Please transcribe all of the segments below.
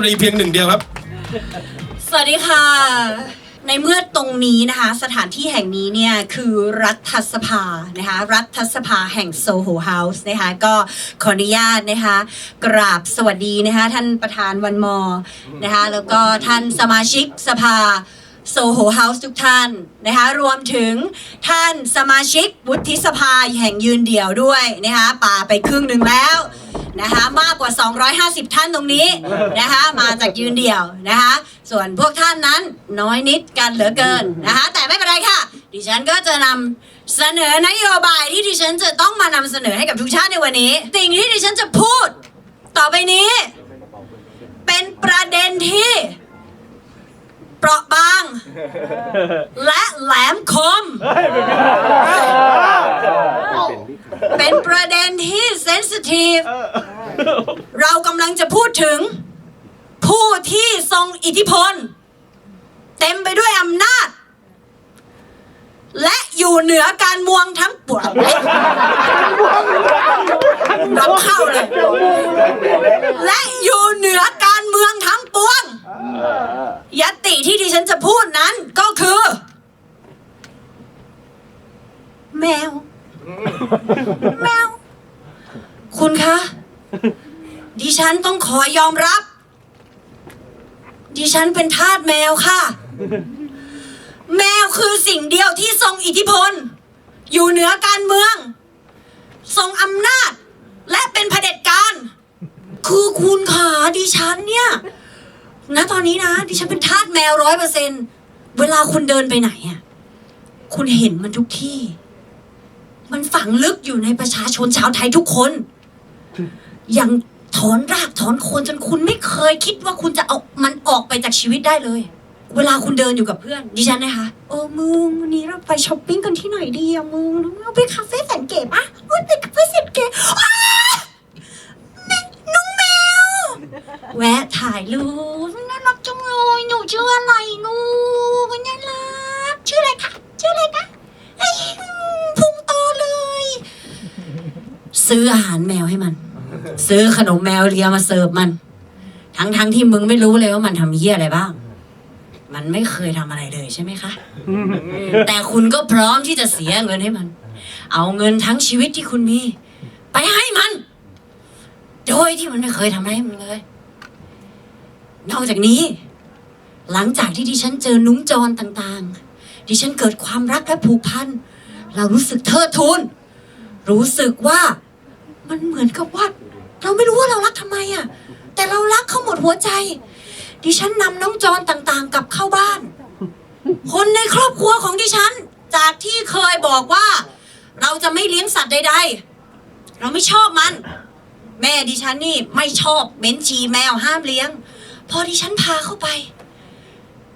ตรีเพียงหนึ่งเดียวครับ สวัสดีค่ะ ในเมื่อตรงนี้นะคะ สถานที่แห่งนี้เนี่ยคือรัฐสภานะคะ รัฐสภาแห่งโซโหเฮาส์นะคะ ก็ขออนุญาตนะคะ กราบสวัสดีนะคะ ท่านประธานวันมอนะคะ แล้วก็ท่านสมาชิกสภา โซโหเฮาส์ทุกท่านนะคะรวมถึงท่านสมาชิกวุฒิสภาแห่งยืนเดี่ยวด้วยนะคะป่าไปครึ่งหนึ่งแล้วนะคะมากกว่า 250 ท่านตรงนี้นะคะมาจากยืนเดี่ยวนะคะส่วนพวกท่านนั้นน้อยนิดกันเหลือเกินนะคะแต่ไม่เป็นไรค่ะ ดิฉันก็จะนำเสนอนโยบายที่ดิฉันจะต้องมานำเสนอให้กับทุกท่านในวันนี้ สิ่งที่ดิฉันจะพูดต่อไปนี้ เป็นประเด็นที่ เปราะบาง และแหลมคม เป็นประเด็นที่เซนซิทีฟเรากำลังจะพูดถึง ผู้ที่ทรงอิทธิพล เต็มไปด้วยอำนาจ และอยู่เหนือการมวงทั้งปวงรับเข้าเลย และอยู่เหนือการเมืองทั้งปวง ยติที่ดิฉันจะพูดนั้นก็คือ แมว แมว คุณคะ ดิฉันต้องขอยอมรับ ดิฉันเป็นทาสแมวค่ะ แมวคือสิ่งเดียวที่ทรงอิทธิพล อยู่เหนือการเมือง ทรงอำนาจ และเป็นเผด็จการ คือคุณขาดิฉันเนี่ยณตอนนี้นะ ดิฉันเป็นทาสแมวร้อยเปอร์เซนเวลาคุณเดินไปไหนอะคุณเห็นมันทุกที่ มันฝังลึกอยู่ในประชาชนชาวไทยทุกคน ยังถอนรากถอนโคนจนคุณไม่เคยคิดว่าคุณจะเอามันออกไปจากชีวิตได้เลย เวลาคุณเดินอยู่กับเพื่อนดิฉันนะคะเออมึงวันนี้เราไปช้อปปิ้งกันที่ไหนดีอะมึงเราไปคาเฟ่แสนเก๋ปะเฮ้ยไปคาเฟ่แสนเก๋แม่น้องแมว แวะถ่ายรูปน่ารักจังเลยหนูชื่ออะไรหนูมันน่ารักชื่ออะไรคะชื่ออะไรคะไอ้พุงโตเลย ซื้ออาหารแมวให้มัน ซื้อขนมแมวเลียมาเสิร์ฟมัน ทั้งทั้งๆที่มึงไม่รู้เลยว่ามันทำเหี้ยอะไรบ้าง มันไม่เคยทำอะไรเลยใช่ไหมคะ แต่คุณก็พร้อมที่จะเสียเงินให้มัน เอาเงินทั้งชีวิตที่คุณมี ไปให้มัน โดยที่มันไม่เคยทำอะไรให้มึงเลย นอกจากนี้ หลังจากที่ดิฉันเจอนุ้งจรต่างๆ ดิฉันเกิดความรักและผูกพัน เรารู้สึกเทิดทูน รู้สึกว่ามันเหมือนกับว่า เราไม่รู้ว่าเรารักทำไมอะแต่เรารักเขาหมดหัวใจ ดิฉันนำน้องจรต่างๆ กลับเข้าบ้าน คนในครอบครัวของดิฉัน จากที่เคยบอกว่า เราจะไม่เลี้ยงสัตว์ใด ๆ เราไม่ชอบมัน แม่ดิฉันนี่ไม่ชอบเม้นชีแมวห้ามเลี้ยง พอดิฉันพาเข้าไป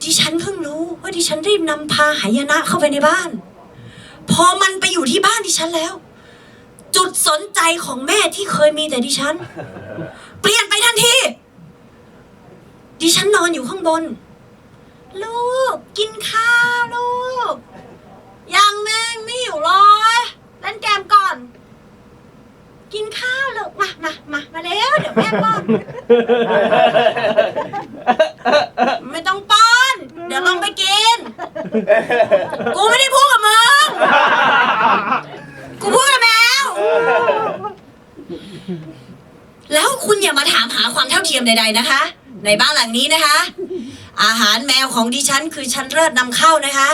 ดิฉันเพิ่งรู้ว่าดิฉันรีบนำพาหายนะเข้าไปในบ้าน พอมันไปอยู่ที่บ้านดิฉันแล้ว จุดสนใจของแม่ที่เคยมีแต่ดิฉัน เปลี่ยนไปทันที ดิฉันนอนอยู่ข้างบน ลูก กินข้าวลูก ยังแม่งไม่หิวเลยเล่นเกมก่อน กินข้าวลูกมามามามาเร็วเดี๋ยวแม่ป้อน ไม่ต้องป้อน เดี๋ยวลองไปกิน กูไม่ได้พูดกับมึง กูพูดกับแมว แล้วคุณอย่ามาถามหาความเท่าเทียมใดๆนะคะ ในบ้านหลังนี้นะคะ อาหารแมวของดิฉันคือชั้นเลิศนำเข้านะคะ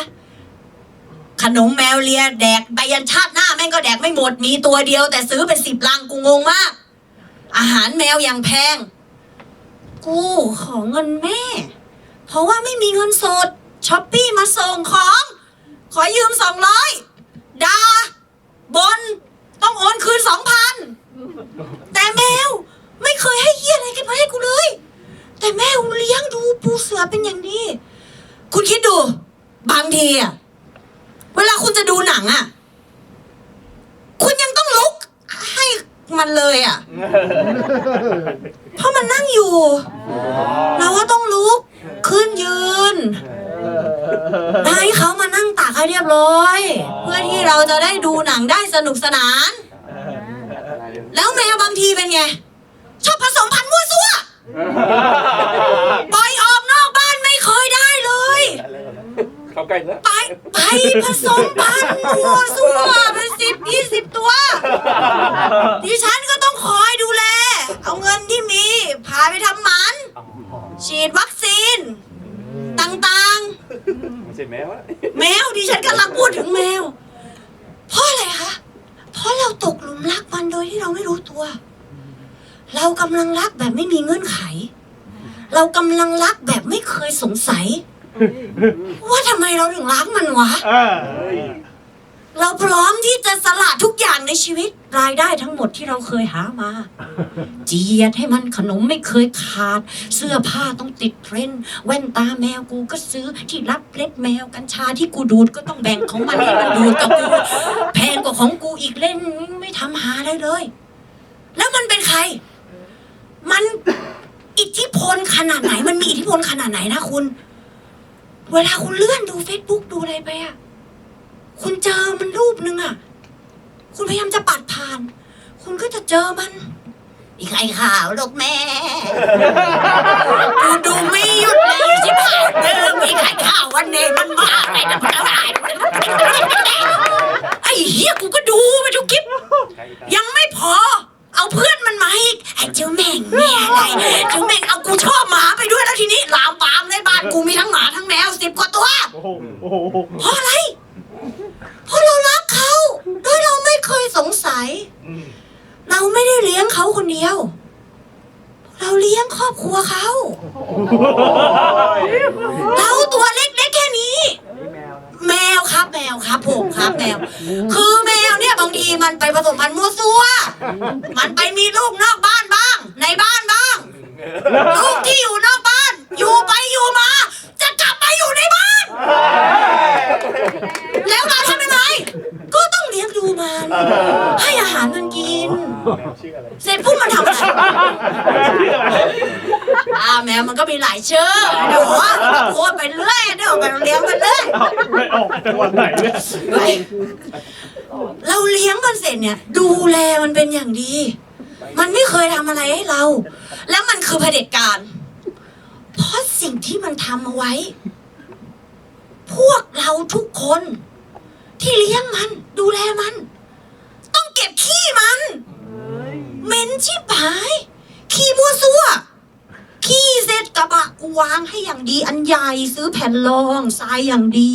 ขนมแมวเลียแดกไปยันชาติหน้าแม่งก็แดกไม่หมดมีตัวเดียว แต่ซื้อเป็นสิบลังกูงงมาก อาหารแมวอย่างแพง กูขอเงินแม่ เพราะว่าไม่มีเงินสดช้อปปี้มาส่งของ ขอยืมสองร้อยดาบน ต้องโอนคืนสองพันแต่แมว ไม่เคยให้เยี่ยอะไรกันมาให้กูเลย แต่แมวเลี้ยงดูปูเสือเป็นอย่างดี คุณคิดดู บางทีอะเวลาคุณจะดูหนังอะคุณยังต้องลุกให้มันเลยอะเพราะมันนั่งอยู่ เราก็ต้องลุกขึ้นยืนให้เขามานั่งตากให้เรียบร้อย เพื่อที่เราจะได้ดูหนังได้สนุกสนาน แล้วแมวบางทีเป็นไง ชอบผสมพันธุ์มั่วซั่ว ปล่อยออกนอกบ้านไม่เคยได้เลย เขาใกล้แล้วไปไปผสมพันธุ์มั่วซั่วเป็นสิบยี่สิบตัว ดิฉันก็ต้องคอยดูแล เอาเงินที่มี พาไปทำหมัน ฉีดวัคซีน ต่างไม่ใช่แมวอะๆ แมวดิฉันกำลังพูดถึงแมว เพราะอะไรคะ เพราะเราตกหลุมรักมันโดยที่เราไม่รู้ตัว เรากำลังรักแบบไม่มีเงื่อนไข เรากำลังรักแบบไม่เคยสงสัย ว่าทำไมเราถึงรักมันวะ เราพร้อมที่จะสละทุกอย่างในชีวิตรายได้ทั้งหมดที่เราเคยหามา เจียดให้มันขนมไม่เคยขาด เสื้อผ้าต้องติดเทรนด์แว่นตาแมวกูก็ซื้อที่รับเล็บแมวกัญชาที่กูดูดก็ต้องแบ่งของมันให้มันดูดกับกูแพงกว่าของกูอีกเล่นไม่ทำหาได้เลย แล้วมันเป็นใคร มันอิทธิพลขนาดไหน มันมีอิทธิพลขนาดไหนนะคุณ เวลาคุณเลื่อนดู Facebook ดูอะไรไปอะคุณเจอมันรูปหนึ่งอะคุณพยายามจะปัดผ่าน คุณก็จะเจอมันอีกไข่ข่าวลูกแม่กูดูไม่หยุดเลยชิบหายเดิมอีกไข่ข่าววันนี้มันมาไอ้นะไอ้เหี้ยกูก็ดูไปทุกคลิปใกล้กันยังไม่พอ เอาเพื่อนมันมาอีกไอ้เจ้าแม่งเนี่ยอะไรเจ้าแม่งเอากูชอบหมาไปด้วยแล้วทีนี้ลามปามเลยบ้านกูมีทั้งหมาทั้งแมวสิบกว่าตัว โอ้โหโอ้โหเพราะอะไร เพราะเรารักเขาโดยเราไม่เคยสงสัย อืมเราไม่ได้เลี้ยงเขาคนเดียว เราเลี้ยงครอบครัวเขา เราตัวเล็กๆแค่นี้ แมวครับแมวครับผมครับแมว คือแมวเนี่ยบางทีมันไปผสมพันธุ์มั่วซั่ว มันไปมีลูกนอกบ้านบ้าง ในบ้านบ้าง ลูกที่อยู่นอกบ้าน อยู่ไปอยู่มา จะกลับมาอยู่ในบ้าน แล้วเราทำยังไงก็ต้องเลี้ยงดูมัน ให้อาหารมันกิน เสร็จปุ๊บมันทำอะไร อ่าแมวมันก็มีหลายชื่อ เดี๋ยวว่าโพสต์ไปเรื่อยเดี๋ยวไปเลี้ยงมันเรื่อยไม่ออกจังหวัดไหนเนี่ยเฮ้ยเราเลี้ยงมันเสร็จเนี่ย ดูแลมันเป็นอย่างดี มันไม่เคยทำอะไรให้เรา แล้วมันคือเผด็จการ เพราะสิ่งที่มันทำเอาไว้ พวกเราทุกคน ที่เลี้ยงมัน ดูแลมัน ต้องเก็บขี้มันเหม็นชิบหาย ขี้มั่วซั่ว ขี้เสร็จกระบะกู วางให้อย่างดีอันใหญ่ซื้อแผ่นรองทรายอย่างดี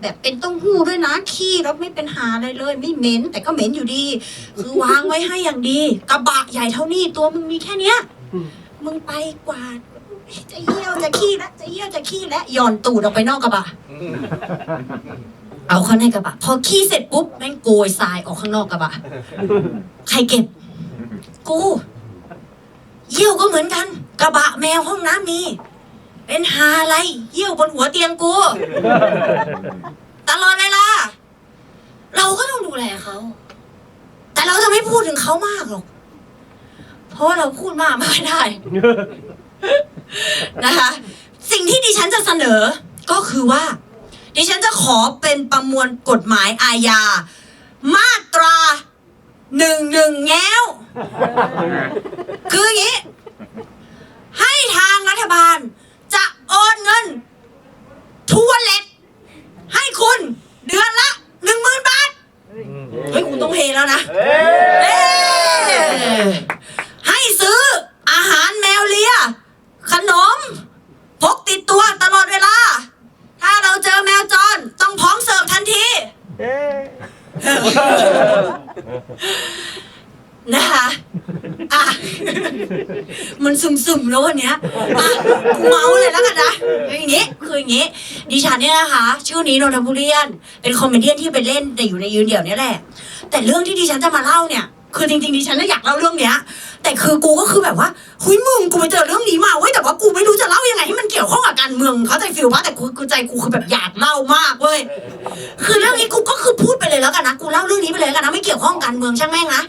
แบบเป็นเต้าหู้ด้วยนะขี้แล้วไม่เป็นหาอะไรเลย ไม่เหม็น แต่ก็เหม็นอยู่ดี คือวางไว้ให้อย่างดีกระบะใหญ่เท่านี้ตัวมึงมีแค่เนี้ยมึงไปกวาดจะเยี่ยวจะขี้แล้วจะเยี่ยวจะขี้แล้วหย่อนตูดออกไปนอกกระบะอืมเอาเข้าในกระบะ พอขี้เสร็จปุ๊บแม่งโกยทรายออกข้างนอกกระบะ ใครเก็บ กู เยี่ยวก็เหมือนกัน กระบะแมวห้องน้ำมี เป็นหาอะไร เยี่ยวบนหัวเตียงกู ตลอดเวลา เราก็ต้องดูแลเขา แต่เราจะไม่พูดถึงเขามากหรอก เพราะเราพูดมากไม่ได้ นะคะ สิ่งที่ดิฉันจะเสนอ ก็คือว่า ดิฉันจะขอเป็นประมวลกฎหมายอาญา มาตรา หนึ่งหนึ่งแง้ว คืออย่างนี้ ให้ทางรัฐบาล จะโอนเงิน ทัวร์เล็ตให้คุณเดือนละหนึ่งหมื่นบาท เฮ้ยคุณต้องเพแล้วนะเอ้ยเอ้ยให้ซื้ออาหารแมวเลีย ขนม พกติดตัวตลอดเวลา ถ้าเราเจอแมวจร ต้องพร้อมเสิร์ฟทันที นะคะอะ มันซึมๆแล้ววันเนี้ยอะกูเมาเลยแล้วกันนะคืออย่างงี้คืออย่างงี้ดิฉันเนี่ยนะคะ ชื่อนี้นนทบุรียน เป็นคอมเมเดี้ที่ไปเล่นแต่อยู่ในยืนเดี่ยวเนี่ยแหละ แต่เรื่องที่ดิฉันจะมาเล่าเนี่ย คือจริงๆดิฉันน่ะอยากเล่าเรื่องเนี้ย แต่คือกูก็คือแบบว่าหุยมึงกูไปเจอเรื่องนี้มาเว้ยแต่ว่ากูไม่รู้จะเล่ายังไงให้มันเกี่ยวข้องกับการเมืองเข้าใจฟิลปะแต่กูกูใจกูคือแบบอยากเล่ามากเว้ยคือเรื่องนี้กูก็คือพูดไปเลยแล้วกันนะกูเล่าเรื่องนี้ไปเลยแล้วกันนะไม่เกี่ยวข้องการเมืองช่างแม่งนะ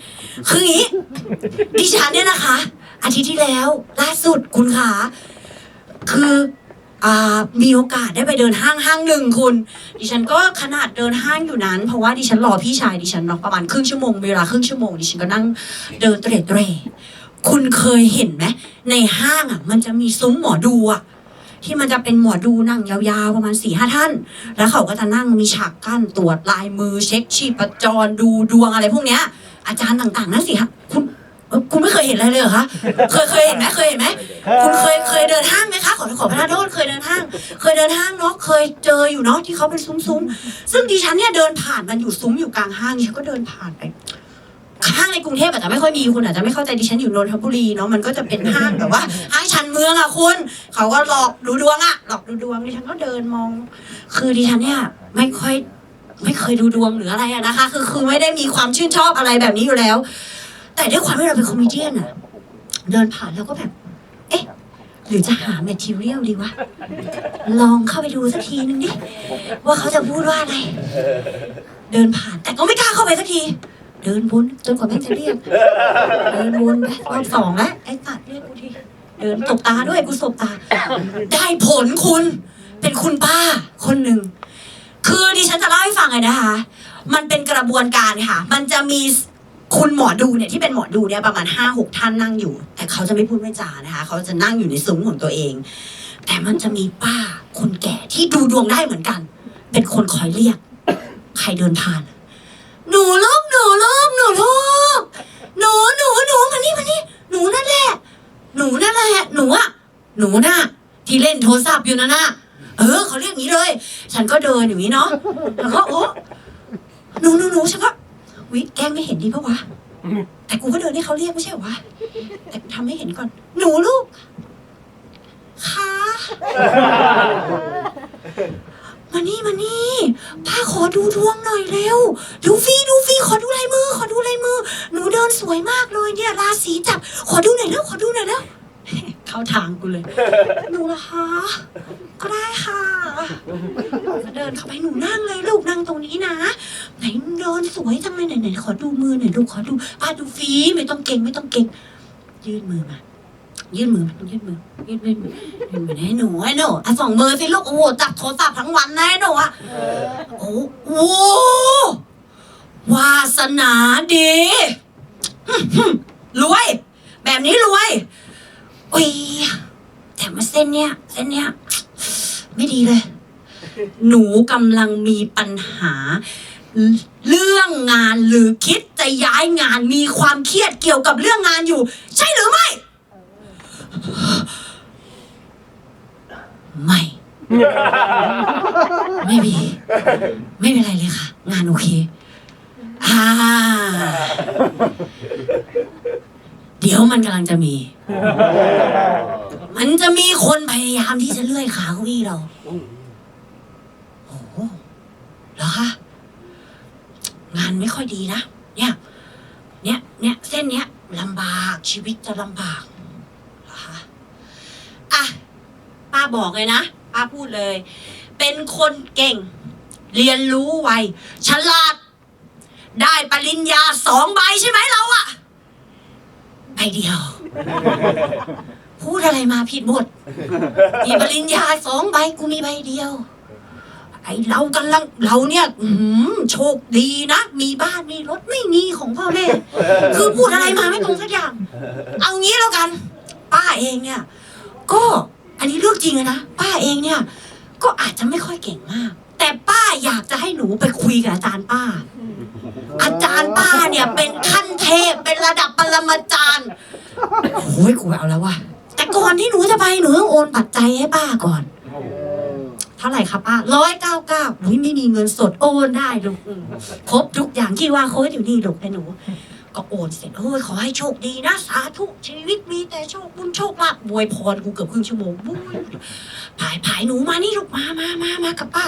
คืออย่างนี้ดิฉันเนี่ยนะคะ อาทิตย์ที่แล้ว ล่าสุดคุณคะคือ มีโอกาสได้ไปเดินห้างห้างหนึ่งคุณ ดิฉันก็ขนาดเดินห้างอยู่นั้น เพราะว่าดิฉันรอพี่ชายดิฉันเนาะประมาณครึ่งชั่วโมงเวลาครึ่งชั่วโมงดิฉันก็นั่งเดินเตร่เตร่คุณเคยเห็นไหมในห้างอะ มันจะมีซุ้มหมอดูอะที่มันจะเป็นหมอดูนั่งยาวๆประมาณสี่ห้าท่าน แล้วเขาก็จะนั่งมีฉากกั้นตรวจลายมือเช็คชีพจรดูดวงอะไรพวกเนี้ยอาจารย์ต่างๆนั่นสิฮะคุณ คุณไม่เคยเห็นอะไรเลยเหรอคะ เคยเคยเห็นไหมเคยเห็นไหมคุณเคยเคยเดินห้างไหมคะ ขอขอประทานโทษเคยเดินห้าง เคยเดินห้างเนาะ เคยเจออยู่เนาะที่เขาเป็นซุ้มๆซึ่งดิฉันเนี่ยเดินผ่านมันอยู่ซุ้มอยู่กลางห้างดิฉันก็เดินผ่านไป ห้างในกรุงเทพอาจจะไม่ค่อยมีคุณอาจจะไม่เข้าใจดิฉันอยู่นนทบุรีเนาะมันก็จะเป็นห้างแบบว่าห้างชันเมืองอะคุณ เขาก็หลอกดูดวงอะหลอกดูดวงดิฉันก็เดินมอง คือดิฉันเนี่ยไม่ค่อยไม่เคยดูดวงหรืออะไรอะนะคะ คือคือไม่ได้มีความชื่นชอบอะไรแบบนี้อยู่แล้ว แต่ด้วยความที่เราเป็นคอมเมเดี้อะเดินผ่านแล้วก็แบบ เอ๊ะ หรือจะหาแมทเทียลดีวะ ลองเข้าไปดูสักทีนึงดิ ว่าเขาจะพูดว่าอะไร เดินผ่านแต่ก็ไม่กล้าเข้าไปสักที เดินวนจนกว่าแม่งจะเรียก เดินวนไปรอบสองแล้วไอ้ตัดเรียกกูทีเดินตบตาด้วยกูสบตา ได้ผลคุณ เป็นคุณป้าคนหนึ่ง คือดิฉันจะเล่าให้ฟังเลยนะคะ มันเป็นกระบวนการค่ะ มันจะมี คุณหมอดูเนี่ยที่เป็นหมอดูเนี่ยประมาณห้าหกท่านนั่งอยู่ แต่เขาจะไม่พูดไม่จานะคะ เขาจะนั่งอยู่ในซุ้มของตัวเอง แต่มันจะมีป้าคนแก่ที่ดูดวงได้เหมือนกัน เป็นคนคอยเรียก ใครเดินผ่าน หนูลูกหนูลูกหนูลูกหนูหนูหนูมานี่มานี่หนูนั่นแหละ หนูนั่นแหละหนูอะหนูน่ะที่เล่นโทรศัพท์อยู่นั่นน่ะเออเขาเรียกอย่างนี้เลย ฉันก็เดินอย่างนี้เนาะแล้วก็โอ้หนูหนูหนูฉันก็ วิแกล้งไม่เห็นดีปะวะ แต่กูก็เดินให้เขาเรียกไม่ใช่เหรอวะ แต่ทำให้เห็นก่อน หนูลูกค่ะมานี่มานี่ป้าขอดูดวงหน่อยเร็ว ดูฟรีดูฟรีขอดูลายมือ ขอดูลายมือ หนูเดินสวยมากเลยเนี่ยราศีจับ ขอดูหน่อยแล้วขอดูหน่อยแล้ว เข้าทางกูเลย หนูเหรอคะ ก็ได้ค่ะก็เดินเข้าไปหนูนั่งเลยลูกนั่งตรงนี้นะ ไหนเดินสวยจังเลยไหนไหนขอดูมือหน่อยลูกขอดูป้าดูฟรีไม่ต้องเก่งไม่ต้องเก่ง ยื่นมือมา ยื่นมือมายื่นมือ ยื่นมือยื่นมือให้หนูให้หนูอะสองมือสิลูกโอ้โหจับโทรศัพท์ทั้งวันนะให้หนูอะโอ้โหวาสนาดีอื้อหือรวย แบบนี้รวย อุ้ยแต่มาเส้นเนี้ยเส้นเนี้ยไม่ดีเลย หนูกำลังมีปัญหา เรื่องงานหรือคิดจะย้ายงานมีความเครียดเกี่ยวกับเรื่องงานอยู่ ใช่หรือไม่ ไม่ ไม่มี ไม่เป็นไรเลยค่ะ งานโอเค อ่า เดี๋ยวมันกำลังจะมี มันจะมีคนพยายามที่จะเลื่อยขาเก้าอี้เรา โอ้โหเหรอคะ งานไม่ค่อยดีนะ เนี่ย เนี่ย เนี่ย เส้นเนี้ยลำบากชีวิตจะลำบากเหรอคะอะ ป้าบอกเลยนะ ป้าพูดเลย เป็นคนเก่ง เรียนรู้ไว ฉลาด ได้ปริญญาสองใบใช่ไหมเราอะใบ เดียว พูดอะไรมาผิดหมดมีปริญญาสองใบกูมีใบเดียว ไอเรากำลังเราเนี่ยอืมโชคดีนะ มีบ้านมีรถไม่มีของพ่อแม่คือพูดอะไรมาไม่ตรงสักอย่าง เอางี้แล้วกัน ป้าเองเนี่ย ก็อันนี้เรื่องจริงนะป้าเองเนี่ย ก็อาจจะไม่ค่อยเก่งมาก แต่ป้าอยากจะให้หนูไปคุยกับอาจารย์ป้า อาจารย์ป้าเนี่ยเป็นขั้นเทพเป็นระดับปรมาจารย์โอ้ยกูเอาแล้วว่ะแต่ก่อนที่หนูจะไปหนูต้องโอนปัจจัยให้ป้าก่อน เท่าไหร่ครับป้าร้อยเก้าเก้าอุ้ยไม่มีเงินสดโอนได้ลูกอืมครบทุกอย่างที่ว่าโค้ดอยู่นี่ลูกให้หนู ก็โอนเสร็จโอ้ยขอให้โชคดีนะ สาธุชีวิตมีแต่โชคบุญโชคลาภบวยพรกูเกือบครึ่งชั่วโมงบุ้ยผายผายหนูมานี่ลูกมามามามากับป้า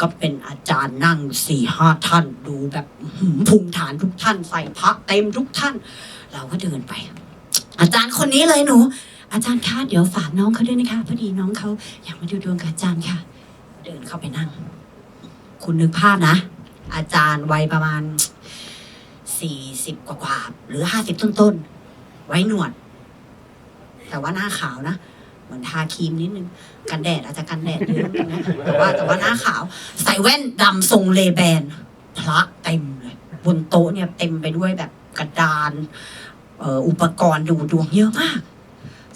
ก็เป็นอาจารย์นั่งสี่ห้าท่านดูแบบอื้อหือภูมิฐานทุกท่านใส่พระเต็มทุกท่าน เราก็เดินไป อาจารย์คนนี้เลยหนู อาจารย์คะเดี๋ยวฝากน้องเขาด้วยนะคะพอดีน้องเขาอยากมาดูดวงกับอาจารย์ค่ะ เดินเข้าไปนั่ง คุณนึกภาพนะ อาจารย์วัยประมาณ สี่สิบกว่าหรือห้าสิบต้นๆ ไว้หนวด แต่ว่าหน้าขาวนะ เหมือนทาครีมนิดนึง กันแดดอาจจะกันแดดเยอะนิดนึงนะแต่ว่าแต่ว่าหน้าขาว ใส่แว่นดำทรงเลแบน พระเต็มเลยบนโต๊ะเนี่ยเต็มไปด้วยแบบกระดานอุปกรณ์ดูดวงเยอะมาก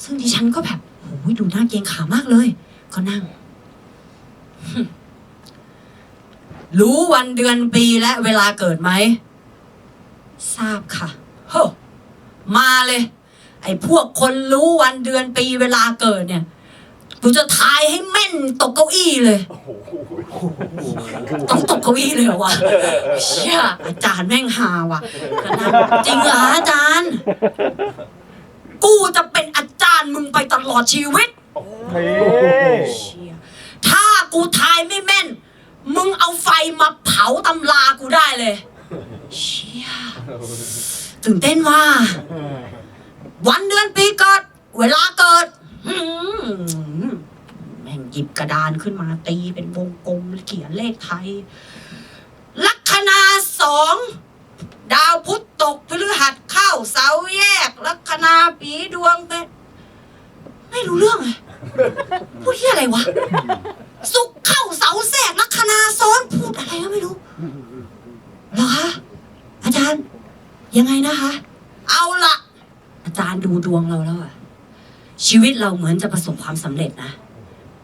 ซึ่งดิฉันก็แบบโอ้ยดูน่าเกรงขามากเลย ก็นั่ง รู้วันเดือนปีและเวลาเกิดไหม ทราบค่ะเฮ้อมาเลย ไอ้พวกคนรู้วันเดือนปีเวลาเกิดเนี่ยกูจะทายให้แม่นตกเก้าอี้เลยโอ้โหต้องตกเก้าอี้เลยเหรอวะเชี่ยอาจารย์แม่งฮาว่ะก็นั่งจริงเหรออาจารย์ กูจะเป็นอาจารย์มึงไปตลอดชีวิตนี่เชี่ยถ้ากูทายไม่แม่น มึงเอาไฟมาเผาตำรากูได้เลย เชี่ยตื่นเต้นว่า วันเดือนปีเกิด เวลาเกิดแม่งหยิบกระดานขึ้นมาตีเป็นวงกลมเขียนเลขไทย ลัคนาสองดาวพุธตกพฤหัสเข้าเสาแยก ลัคนาปีดวงเป็นไม่รู้เรื่องเลยพูดที่อะไรวะ สุกเข้าเสาแทรกลัคนาซ้อนพูดอะไรก็ไม่รู้ เหรอคะอาจารย์ ยังไงนะคะ เอาละอาจารย์ดูดวงเราแล้วอะชีวิตเราเหมือนจะประสบความสำเร็จนะ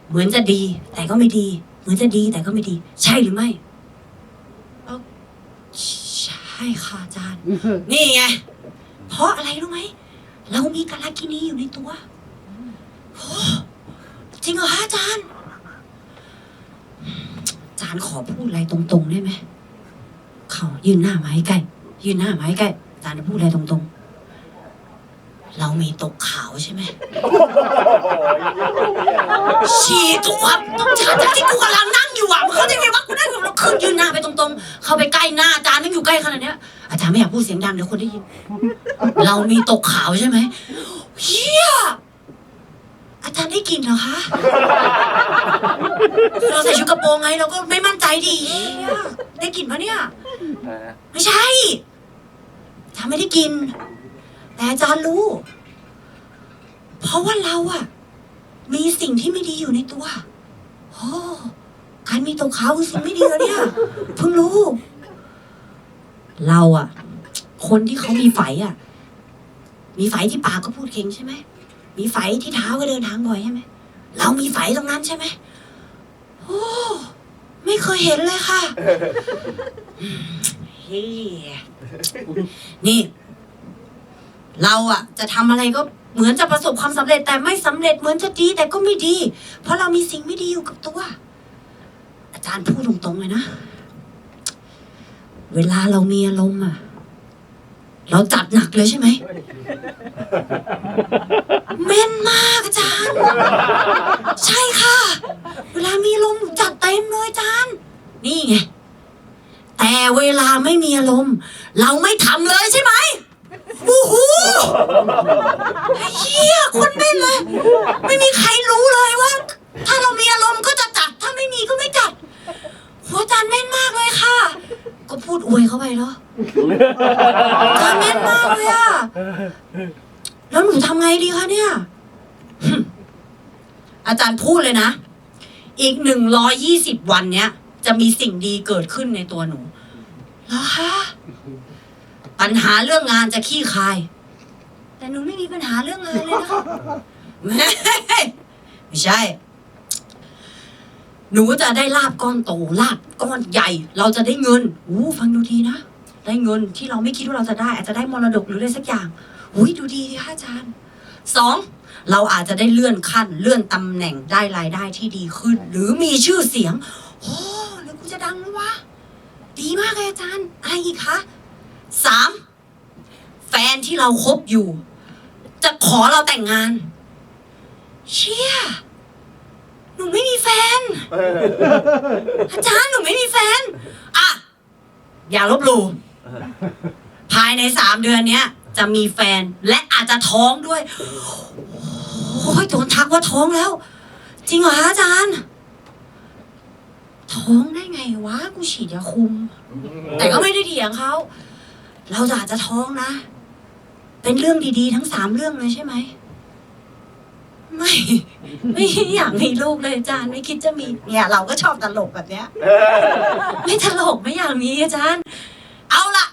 เหมือนจะดีแต่ก็ไม่ดี เหมือนจะดีแต่ก็ไม่ดี ใช่หรือไม่เอ้าใช่ค่ะอาจารย์ นี่ไง เพราะอะไรรู้ไหม เรามีกาลกินีอยู่ในตัวโอ้จริงเหรอคะอาจารย์ อาจารย์ขอพูดอะไรตรงๆได้ไหม เขายืนหน้ามาให้ใกล้ยืนหน้ามาให้ใกล้อาจารย์จะพูดอะไรตรงๆ เรามีตกขาวใช่ไหมฉี่ทุกควต้องชาจากที่กูกำลังนั่งอยู่อะมึงเข้าใจไหมว่ากูนั่งอยู่แล้วขึ้นยืนหน้าไปตรงๆ เข้าไปใกล้หน้าอาจารย์นั่งอยู่ใกล้ขนาดเนี้ยอาจารย์ไม่อยากพูดเสียงดังเดี๋ยวคนได้ยิน เรามีตกขาวใช่ไหมเฮีย อาจารย์ได้กลินเหรอคะคือเราใส่ชุดกระโปรงไงเราก็ไม่มั่นใจดิเฮียได้กลินปะเนี่ยไม่ใช่อาจารย์ไม่ได้กิน แต่อาจารย์รู้ เพราะว่าเราอะมีสิ่งที่ไม่ดีอยู่ในตัวโอ้การมีตกขาวคือสิ่งไม่ดีเหรอเนี่ย เพิ่งรู้ เราอะคนที่เขามีไฝอะมีไฝที่ปากก็พูดเก่งใช่ไหม มีไฝที่เท้าก็เดินทางบ่อยใช่ไหม เรามีไฝตรงนั้นใช่ไหมโอ้ไม่เคยเห็นเลยค่ะเฮ้ยนี่ เราอะจะทำอะไรก็เหมือนจะประสบความสำเร็จแต่ไม่สำเร็จเหมือนจะดีแต่ก็ไม่ดี เพราะเรามีสิ่งไม่ดีอยู่กับตัว อาจารย์พูดตรงๆเลยนะ เวลาเรามีอารมณ์อะเราจัดหนักเลยใช่ไหม แม่นมากอาจารย์ ใช่ค่ะ เวลามีอารมณ์จัดเต็มเลยอาจารย์ นี่ไง แต่เวลาไม่มีอารมณ์ เราไม่ทำเลยใช่ไหมโอ้โหเฮียคนแม่นเลย ไม่มีใครรู้เลยว่า ถ้าเรามีอารมณ์ก็จะจัด ถ้าไม่มีก็ไม่จัดหัวจารย์แม่นมากเลยค่ะ ก็พูดอวยเข้าไปเนาะจารย์แม่นมากเลยอะ แล้วหนูทำไงดีคะเนี่ย อาจารย์พูดเลยนะ อีกหนึ่งร้อยยี่สิบวันเนี้ย จะมีสิ่งดีเกิดขึ้นในตัวหนูเหรอคะปัญหาเรื่องงานจะขี้คาย แต่หนูไม่มีปัญหาเรื่องงานเลยนะคะไม่ใช่ หนูจะได้ลาบก้อนโตลาบก้อนใหญ่ เราจะได้เงินอู้ฟังดูดีนะ ได้เงินที่เราไม่คิดว่าเราจะได้ อาจจะได้มรดกหรืออะไรสักอย่าง อุ้ยดูดีค่ะอาจารย์สองเราอาจจะได้เลื่อนขั้น เลื่อนตำแหน่งได้รายได้ที่ดีขึ้น หรือมีชื่อเสียงโอ้แล้วกูจะดังไหมวะดีมากเลยอาจารย์อะไรอีกคะสามแฟนที่เราคบอยู่ จะขอเราแต่งงาน เชี่ยหนูไม่มีแฟน อาจารย์หนูไม่มีแฟน อะ อย่าลบหลู่ภายในสามเดือนเนี้ย จะมีแฟนและอาจจะท้องด้วย โอ้ยโดนทักว่าท้องแล้ว จริงเหรออาจารย์ ท้องได้ไงวะ กูฉีดยาคุม แต่ก็ไม่ได้เถียงเขา เราจะอาจจะท้องนะ เป็นเรื่องดีๆ ทั้งสามเรื่องเลยใช่ไหม ไม่ ไม่อยากมีลูกเลยอาจารย์ไม่คิดจะมี เนี่ย เราก็ชอบตลกแบบเนี้ย ไม่ตลกไม่อยากมีอาจารย์ เอาล่ะ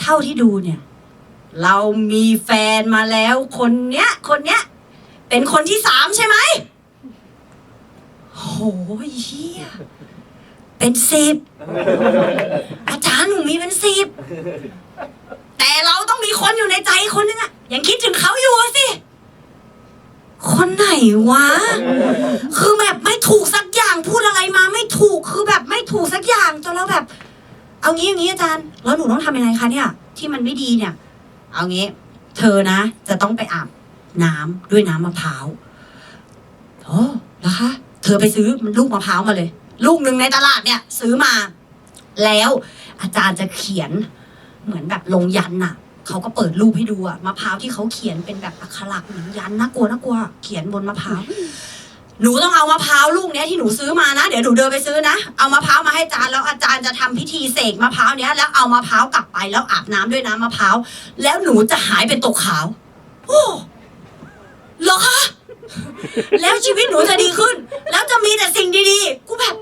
เท่าที่ดูเนี่ย เรามีแฟนมาแล้วคนเนี้ย คนเนี้ย เป็นคนที่สามใช่ไหมโหเฮียเป็นสิบอาจารย์หนูมีเป็นสิบแต่เราต้องมีคนอยู่ในใจคนนึงอะยังคิดถึงเขาอยู่สิ คนไหนวะ คือแบบไม่ถูกสักอย่างพูดอะไรมาไม่ถูกคือแบบไม่ถูกสักอย่างจนเราแบบ เอางี้อย่างนี้อาจารย์ แล้วหนูต้องทำยังไงคะเนี่ย ที่มันไม่ดีเนี่ย เอางี้ เธอนะ จะต้องไปอาบน้ำด้วยน้ำมะพร้าวโอ้แล้วคะ เธอไปซื้อลูกมะพร้าวมาเลย ลูกหนึ่งในตลาดเนี่ย ซื้อมา แล้วอาจารย์จะเขียนเหมือนแบบลงยันน่ะเขาก็เปิดรูปให้ดูอะมะพร้าวที่เขาเขียนเป็นแบบอักขระเหมือนยันน่ากลัวน่ากลัว เขียนบนมะพร้าว หนูต้องเอามะพร้าวลูกเนี้ยที่หนูซื้อมานะ เดี๋ยวหนูเดินไปซื้อนะ เอามะพร้าวมาให้อาจารย์แล้วอาจารย์จะทำพิธีเสกมะพร้าวเนี้ยแล้วเอามะพร้าวกลับไปแล้วอาบน้ำด้วยน้ำมะพร้าวแล้วหนูจะหายเป็นตกขาวโอ้เหรอคะแล้วชีวิตหนูจะดีขึ้น แล้วจะมีแต่สิ่งดีๆ กูแบบ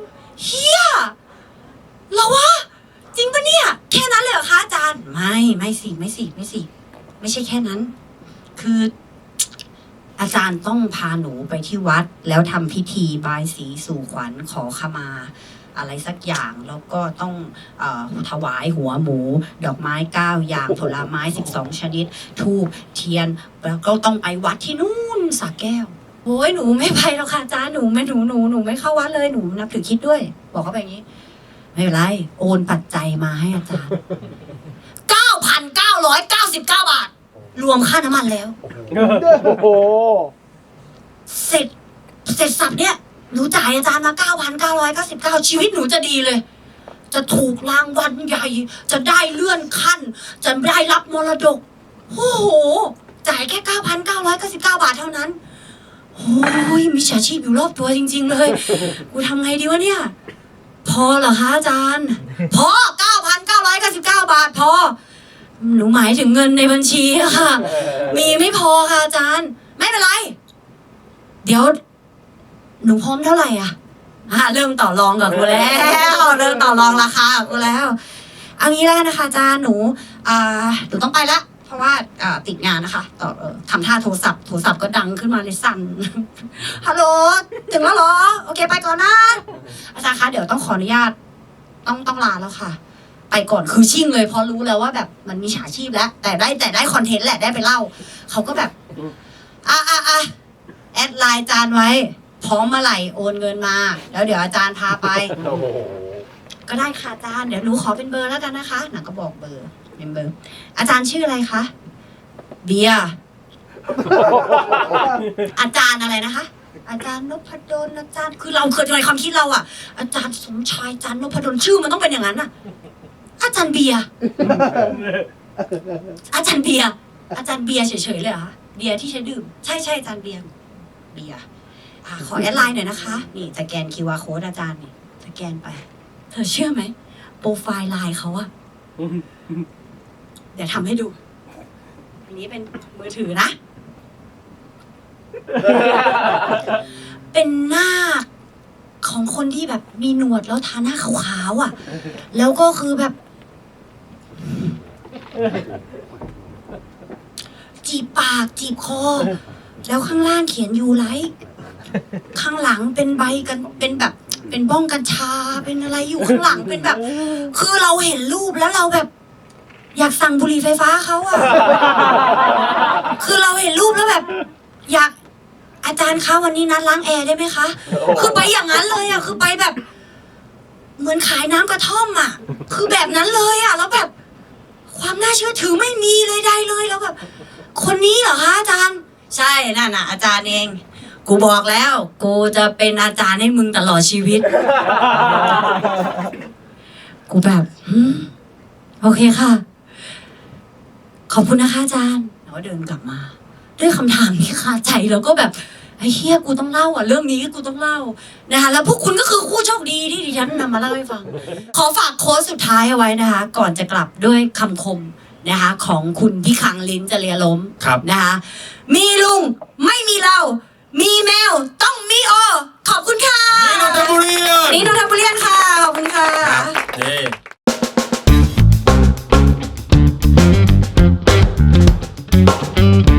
เฮียเหรอวะจริงปะเนี่ย แค่นั้นเลยเหรอคะอาจารย์ ไม่ไม่สิไม่สิไม่สิไม่ใช่แค่นั้น คือ อาจารย์ต้องพาหนูไปที่วัด แล้วทำพิธีบายสีสู่ขวัญขอขมา อะไรสักอย่างแล้วก็ต้องเออถวายหัวหมู ดอกไม้เก้าอย่างผลไม้สิบสองชนิดทูบเทียน แล้วก็ต้องไปวัดที่นู่นสระแก้วโอ้ยหนูไม่ไปหรอกค่ะอาจารย์หนูไม่หนูหนูหนูไม่เข้าวัดเลยหนูนับถือคิดด้วย บอกเขาไปอย่างนี้ ไม่เป็นไร โอนปัจจัยมาให้อาจารย์เก้าพันเก้าร้อยเก้าสิบเก้าบาท รวมค่าน้ำมันแล้ว โอ้โห เสร็จ เสร็จสับเนี่ย หนูจ่ายอาจารย์มาเก้าพันเก้าร้อยเก้าสิบเก้าชีวิตหนูจะดีเลย จะถูกรางวัลใหญ่ จะได้เลื่อนขั้น จะได้รับมรดก โอ้โห จ่ายแค่เก้าพันเก้าร้อยเก้าสิบเก้าบาทเท่านั้น โอ้ยมีฉาชีพอยู่รอบตัวจริง ๆ เลย กูทำไงดีวะเนี่ย พอเหรอคะอาจารย์ พอเก้าพันเก้าร้อยเก้าสิบเก้าบาทพอ หนูหมายถึงเงินในบัญชีอะค่ะ มีไม่พอค่ะอาจารย์ ไม่เป็นไร เดี๋ยว หนูพร้อมเท่าไหร่อะอะเริ่มต่อรองกับกูแล้ว เริ่มต่อรองราคากับกูแล้ว เอางี้แล้วกันนะคะอาจารย์หนู อ่าหนูต้องไปละเพราะว่าอ่าติดงานนะคะต่อเอ่อทำท่าโทรศัพท์โทรศัพท์ก็ดังขึ้นมาเลยสั่น ฮัลโหลถึงแล้วเหรอ โอเคไปก่อนนะ อาจารย์คะเดี๋ยวต้องขออนุญาต ต้องต้องลาแล้วค่ะ ไปก่อนคือชิ่งเลยเพราะรู้แล้วว่าแบบมันมีฉาชีพแล้ว แต่ได้แต่ได้คอนเทนต์แหละได้ไปเล่า เขาก็แบบอะอะอะแอดไลน์อาจารย์ไว้ พร้อมเมื่อไหร่โอนเงินมา แล้วเดี๋ยวอาจารย์พาไป โอ้โหก็ได้ค่ะอาจารย์เดี๋ยวหนูขอเป็นเบอร์แล้วกันนะคะหนังก็บอกเบอร์เป็นเบอร์ อาจารย์ชื่ออะไรคะเบียร์อาจารย์อะไรนะคะ อาจารย์นพดลอาจารย์คือเราเคยในความคิดเราอะ อาจารย์สมชายอาจารย์นพดลชื่อมันต้องเป็นอย่างนั้นอะ อาจารย์เบียร์อาจารย์เบียร์อาจารย์เบียร์เฉยๆเลยเหรอคะเบียร์ที่ใช้ดื่ม ใช่ใช่อาจารย์เบียร์เบียร์อะขอแอดไลน์หน่อยนะคะ นี่สแกน QR code อาจารย์นี่สแกนไป เธอเชื่อไหมโปรไฟล์ไลน์เขาอะเดี๋ยวทำให้ดู อันนี้เป็นมือถือนะ เป็นหน้าของคนที่แบบมีหนวดแล้วทาหน้าขาวๆอะแล้วก็คือแบบ จีบปากจีบคอ แล้วข้างล่างเขียนยูไลท์ข้างหลังเป็นใบกันเป็นแบบ เป็นบ้องกัญชาเป็นอะไรอยู่ข้างหลังเป็นแบบ คือเราเห็นรูปแล้วเราแบบ อยากสั่งบุหรี่ไฟฟ้าเขาอะคือเราเห็นรูปแล้วแบบ อยากอาจารย์คะวันนี้นัดล้างแอร์ได้ไหมคะ คือไปอย่างนั้นเลยอะคือไปแบบ เหมือนขายน้ำกระท่อมอะคือแบบนั้นเลยอะแล้วแบบ ความน่าเชื่อถือไม่มีเลยได้เลยแล้วแบบคนนี้เหรอคะอาจารย์ ใช่นั่นน่ะ อาจารย์เอง กูบอกแล้ว กูจะเป็นอาจารย์ให้มึงตลอดชีวิต กูแบบหืมโอเคค่ะ ขอบคุณนะคะอาจารย์แล้วก็เดินกลับมา ด้วยคำถามที่คาใจแล้วก็แบบ ไอ้เฮียกูต้องเล่าอะเรื่องนี้กูต้องเล่านะคะแล้วพวกคุณก็คือคู่โชคดีที่ดิฉันนำมาเล่าให้ฟัง ขอฝากโค้ดสุดท้ายเอาไว้นะคะ ก่อนจะกลับด้วยคำคมนะคะ ของคุณพี่คังลิ้นจะเลียล้มครับ นะคะ มีลุงไม่มีเรา มีแมวต้องมีโอ ขอบคุณค่ะ นี่นนทบุรีอะนี่นนทบุรีค่ะ ขอบคุณค่ะนี่อ